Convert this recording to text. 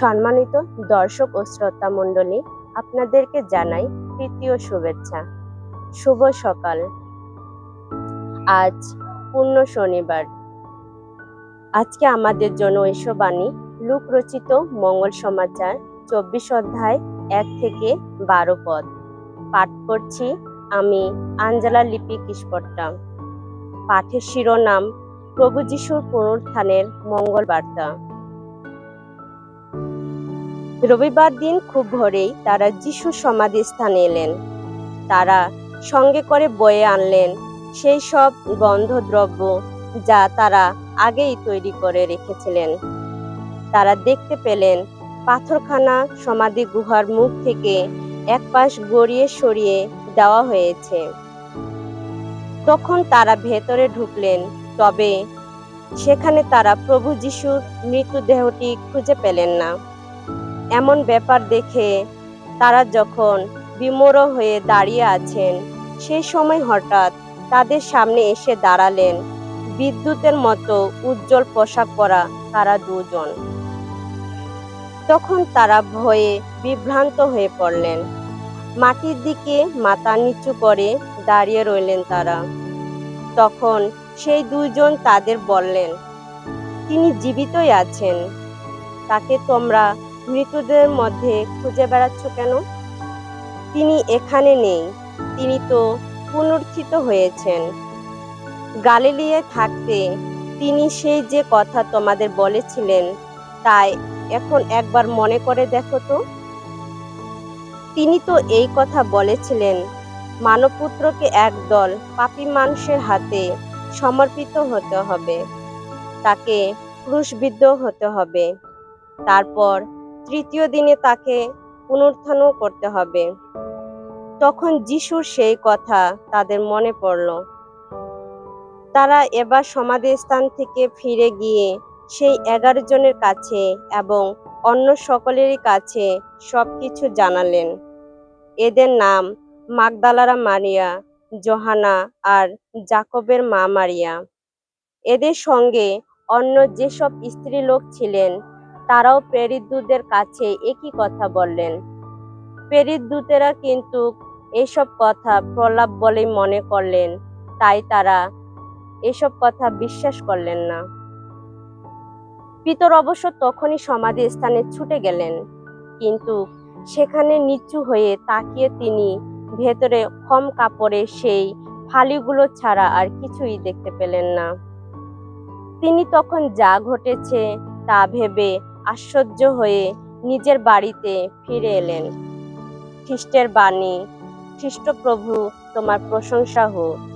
সম্মানিত দর্শক ও শ্রোতা মণ্ডলী, আপনাদেরকে জানাই তৃতীয় শুভেচ্ছা। শুভ সকাল। আজ পূর্ণ শনিবার। আজকে আমাদের জন্য ঐশবাণী লোকরচিত মঙ্গল সমাচার চব্বিশ অধ্যায় এক থেকে বারো পদ। পাঠ করছি আমি আঞ্জলা লিপি কিস্পট্টা পাঠের শিরোনাম প্রভু যিশুর পুনরুত্থানের মঙ্গল বার্তা। রবিবার দিন খুব ভোরেই তারা যিশু সমাধি স্থানে এলেন। তারা সঙ্গে করে বয়ে আনলেন সেই সব গন্ধদ্রব্য যা তারা আগেই তৈরি করে রেখেছিলেন। তারা দেখতে পেলেন পাথরখানা সমাধি গুহার মুখ থেকে এক পাশ গড়িয়ে সরিয়ে দেওয়া হয়েছে। তখন তারা ভেতরে ঢুকলেন, তবে সেখানে তারা প্রভু যিশুর মৃতদেহটি খুঁজে পেলেন না। এমন ব্যাপার দেখে তারা যখন বিমোর হয়ে দাঁড়িয়ে আছেন সেই সময় হঠাৎ তাদের সামনে এসে দাঁড়ালেন। বিদ্যুতের মতো উজ্জ্বল পোশাক পরা তারা দুজন। তখন তারা ভয়ে বিভ্রান্ত হয়ে পড়লেন। মাটির দিকে মাথা নিচু করে দাঁড়িয়ে রইলেন তারা। তখন সেই দুজন তাদের বললেন, তিনি জীবিতই আছেন। তাকে তোমরা মৃতদের মধ্যে খুঁজে বেড়াচ্ছ কেন? তিনি এখানে নেই, তিনি তো পুনরুত্থিত হয়েছেন। গালিলিয়ে থাকতে তিনি সেই যে কথা তোমাদের বলেছিলেন, তাই এখন একবার মনে করে দেখো তো। তিনি তো এই কথা বলেছিলেন, মানবপুত্রকে একদল পাপি মানুষের হাতে সমর্পিত হতে হবে, তাকে ক্রুশবিদ্ধ হতে হবে। তারপর তৃতীয় দিনে তাকে পুনরুত্থানও করতে হবে। তখন যিশুর সেই কথা তাদের মনে পড়ল। তারা এবার সমাধি স্থান থেকে ফিরে গিয়ে সেই এগারো জনের কাছে এবং অন্য সকলেরই কাছে সব কিছু জানালেন। এদের নাম মাগদালারা মারিয়া, জোহানা আর জাকবের মা মারিয়া। এদের সঙ্গে অন্য যেসব স্ত্রী লোক ছিলেন তারাও প্রেরিত দূতদের কাছে একই কথা বললেন। প্রেরিত দূতেরা কিন্তু এসব কথা প্রলাপ বলেই মনে করলেন, তাই তারা এসব কথা বিশ্বাস করলেন না। পিতর অবশ্য তখনই সমাধি স্থানে ছুটে গেলেন, কিন্তু সেখানে নিচু হয়ে তাকিয়ে তিনি ভেতরে কম কাপড়ে সেই ফালিগুলো ছাড়া আর কিছুই দেখতে পেলেন না। তিনি তখন যা ঘটেছে তা ভেবে আশ্চর্য হয়ে নিজের বাড়িতে ফিরে এলেন। খ্রিস্টের বাণী খ্রিস্টপ্রভু তোমার প্রশংসা হোক।